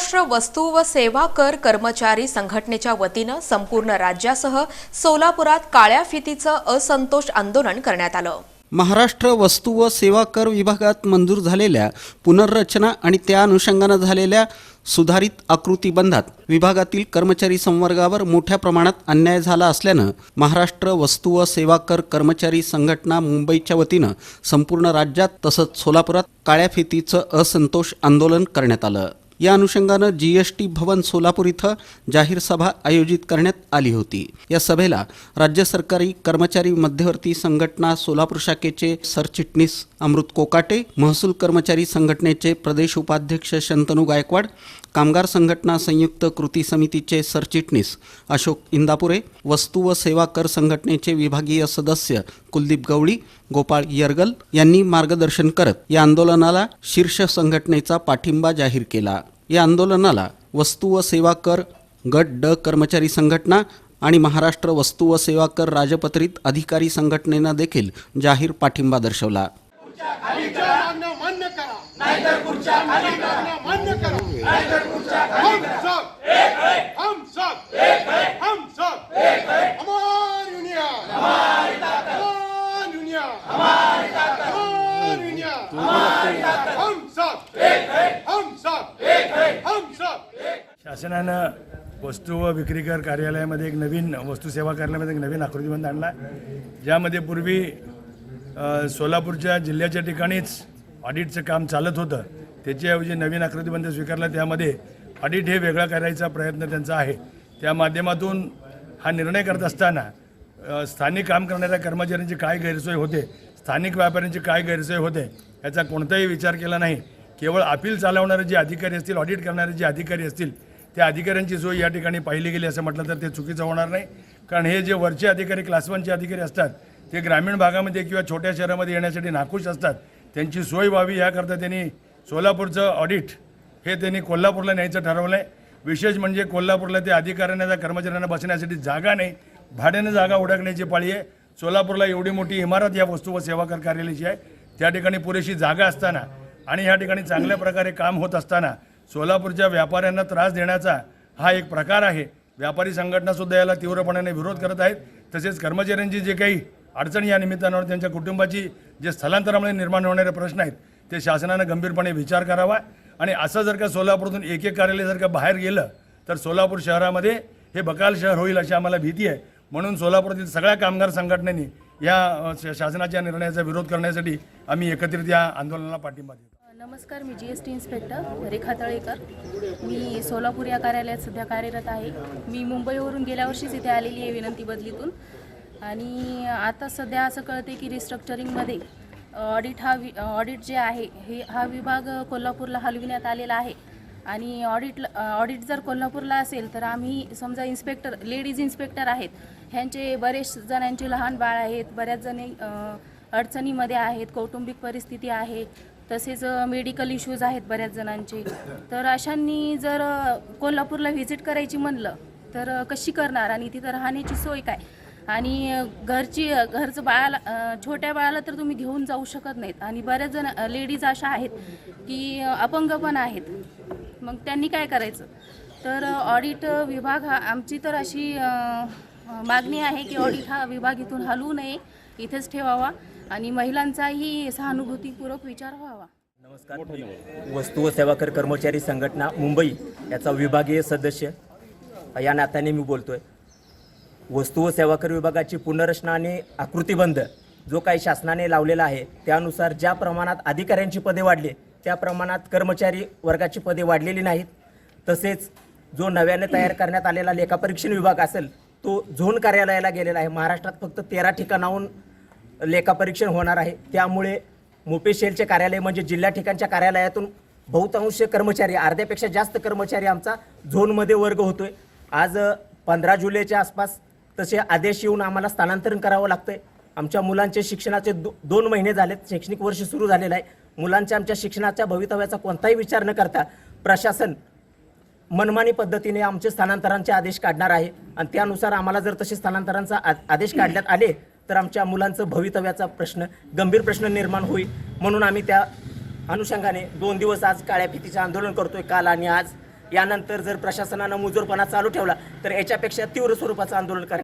महाराष्ट्र वस्तू व सेवा कर कर्मचारी संघटनेच्या वतीनं संपूर्ण राज्यासह सोलापुरात काळ्या फितीचं असंतोष आंदोलन करण्यात आलं. महाराष्ट्र वस्तू व सेवा कर विभागात मंजूर झालेल्या पुनर्रचना आणि त्या अनुषंगानं झालेल्या सुधारित आकृतीबंधात विभागातील कर्मचारी संवर्गावर मोठ्या प्रमाणात अन्याय झाला असल्यानं महाराष्ट्र वस्तू व सेवा कर कर्मचारी संघटना मुंबईच्या वतीनं संपूर्ण राज्यात तसंच सोलापुरात काळ्या फितीचं असंतोष आंदोलन करण्यात आलं. या अनुषंगानं जीएसटी भवन सोलापूर इथं जाहीर सभा आयोजित करण्यात आली होती. या सभेला राज्य सरकारी कर्मचारी मध्यवर्ती संघटना सोलापूर शाखेचे सरचिटणीस अमृत कोकाटे महसूल कर्मचारी संघटनेचे प्रदेश उपाध्यक्ष शंतनू गायकवाड कामगार संघटना संयुक्त कृती समितीचे सरचिटणीस अशोक इंदापुरे वस्तू व सेवा कर संघटनेचे विभागीय सदस्य कुलदीप गवळी गोपाळ यरगल यांनी मार्गदर्शन करत या आंदोलनाला शीर्ष संघटनेचा पाठिंबा जाहीर केला. या आंदोलनाला वस्तू व सेवा कर गट ड कर्मचारी संघटना आणि महाराष्ट्र वस्तू व सेवा कर राजपत्रित अधिकारी संघटनेनं देखील जाहीर पाठिंबा दर्शवला. मान्य करा. शासनानं वस्तू व विक्रीकर कार्यालयामध्ये एक नवीन वस्तू सेवा कार्यालयामध्ये एक नवीन आकृतीबंध आणला. ज्यामध्ये पूर्वी सोलापूरच्या जिल्ह्याच्या ठिकाणीच ऑडिटचं काम चालत होतं. त्याच्याऐवजी नवीन आकृतीबंध स्वीकारला. त्यामध्ये ऑडिट हे वेगळा करायचा प्रयत्न त्यांचा आहे. त्या माध्यमातून हा निर्णय करत असताना स्थानिक काम करणाऱ्या कर्मचाऱ्यांची काय गैरसोय होते स्थानिक व्यापाऱ्यांची काय गैरसोय होते याचा कोणताही विचार केला नाही. केवळ अपील चालवणारे जे अधिकारी असतील ऑडिट करणारे जे अधिकारी असतील त्या अधिकाऱ्यांची सोय या ठिकाणी पाहिली गेली असं म्हटलं तर ते चुकीचं होणार नाही. कारण हे जे वरचे अधिकारी क्लास वनचे अधिकारी असतात ते ग्रामीण भागामध्ये किंवा छोट्या शहरामध्ये येण्यासाठी नाखुश असतात. त्यांची सोय व्हावी याकरता त्यांनी सोलापूरचं ऑडिट हे त्यांनी कोल्हापूरला न्यायचं ठरवलं आहे. विशेष म्हणजे कोल्हापूरला त्या अधिकाऱ्यांना त्या कर्मचाऱ्यांना बसण्यासाठी जागा नाही. भाड्यानं जागा उडकण्याची पाळी आहे. सोलापूरला एवढी मोठी इमारत या वस्तू व सेवा कर कार्यालयाची आहे. त्या ठिकाणी पुरेशी जागा असताना आणि ह्या ठिकाणी चांगल्या प्रकारे काम होत असताना सोलापूरच्या व्यापाऱ्यांना त्रास देण्याचा हा एक प्रकार आहे. व्यापारी संघटनासुद्धा याला तीव्रपणाने विरोध करत आहेत. तसेच कर्मचाऱ्यांची जे काही अडचणी या निमित्तानं त्यांच्या कुटुंबाची जे स्थलांतरामुळे निर्माण होणारे प्रश्न आहेत ते शासनानं गंभीरपणे विचार करावा. आणि असं जर का सोलापूरतून एक एक कार्यालय जर का बाहेर गेलं तर सोलापूर शहरामध्ये हे बकाल शहर होईल अशी आम्हाला भीती आहे. म्हणून सोलापुरातील सगळ्या कामगार संघटनेने या शासनाच्या निर्णयाचा विरोध करण्यासाठी आम्ही एकत्रित या आंदोलनाला पाठिंबा देतो. नमस्कार मी G S T inspector Rekha Talekar. मी सोलापूर या कार्यालयात सध्या कार्यरत आहे. मी मुंबईवरून गेल्या वर्षीच इथे आलेली आहे विनंती बदलीतून. आणि आता सध्या असं कळते की रिस्ट्रक्चरिंगमध्ये ऑडिट हा वि ऑडिट जे आहे हे हा विभाग कोल्हापूरला हलविण्यात आलेला आहे. आणि ऑडिट ऑडिट जर कोल्हापूरला असेल तर आम्ही समजा इन्स्पेक्टर लेडीज इन्स्पेक्टर आहेत. ह्यांचे बरेच जणांचे लहान बाळ आहेत. बऱ्याच जणी अडचणीमध्ये आहेत. कौटुंबिक परिस्थिती आहे. तसेच मेडिकल इश्यूज आहेत बऱ्याच जणांचे. तर अशांनी जर कोल्हापूरला व्हिजिट करायची म्हणलं तर कशी करणार आणि तिथं राहण्याची सोय काय? आणि घरची घरचं बाळाला छोट्या बाळाला तर तुम्ही घेऊन जाऊ शकत नाहीत. आणि बऱ्याच जण लेडीज अशा आहेत की अपंग पण आहेत. मग त्यांनी काय करायचं? तर ऑडिट विभाग हा आमची तर अशी मागणी आहे की ऑडिट हा विभाग इथून हलवू नये. इथेच ठेवावा. आणि महिलांचाही सहानुभूतीपूर्वक विचार व्हावा. नमस्कार. वस्तू व सेवा कर कर्मचारी संघटना मुंबई याचा विभागीय सदस्य. या नात्याने मी बोलतोय. वस्तू व सेवा कर विभागाची पुनर्रचना आणि आकृतीबंध जो काही शासनाने लावलेला आहे त्यानुसार ज्या प्रमाणात अधिकाऱ्यांची पदे वाढली त्या प्रमाणात कर्मचारी वर्गाची पदे वाढलेली नाहीत. तसेच जो नव्याने तयार करण्यात आलेला लेखापरीक्षण विभाग असेल तो झोन कार्यालयाला गेलेला आहे. महाराष्ट्रात फक्त तेरा ठिकाणाहून लेखापरीक्षण होणार आहे. त्यामुळे मुपेशेलचे कार्यालय म्हणजे जिल्हा ठिकाणच्या कार्यालयातून बहुतांश कर्मचारी अर्ध्यापेक्षा जास्त कर्मचारी आमचा झोनमध्ये वर्ग होतो आहे आज पंधरा जुलैच्या आसपास तसे आदेश येऊन आम्हाला स्थानांतरण करावं लागतं आहे आमच्या मुलांचे शिक्षणाचे दो दोन महिने झालेत. शैक्षणिक वर्ष सुरू झालेलं आहे. मुलांच्या आमच्या शिक्षणाच्या भवितव्याचा कोणताही विचार न करता प्रशासन मनमानी पद्धतीने आमचे स्थानांतरांचे आदेश काढणार आहे. आणि त्यानुसार आम्हाला जर तसे स्थानांतरांचा आदेश काढण्यात आले तर आमच्या मुलांचं भवितव्याचा प्रश्न गंभीर प्रश्न निर्माण होईल. म्हणून आम्ही त्या अनुषंगाने दोन दिवस आज काळ्या फितीचे आंदोलन करतोय काल आणि आज. यानंतर जर प्रशासनानं मुजोरपणा चालू ठेवला तर याच्यापेक्षा तीव्र स्वरूपाचं आंदोलन करायचं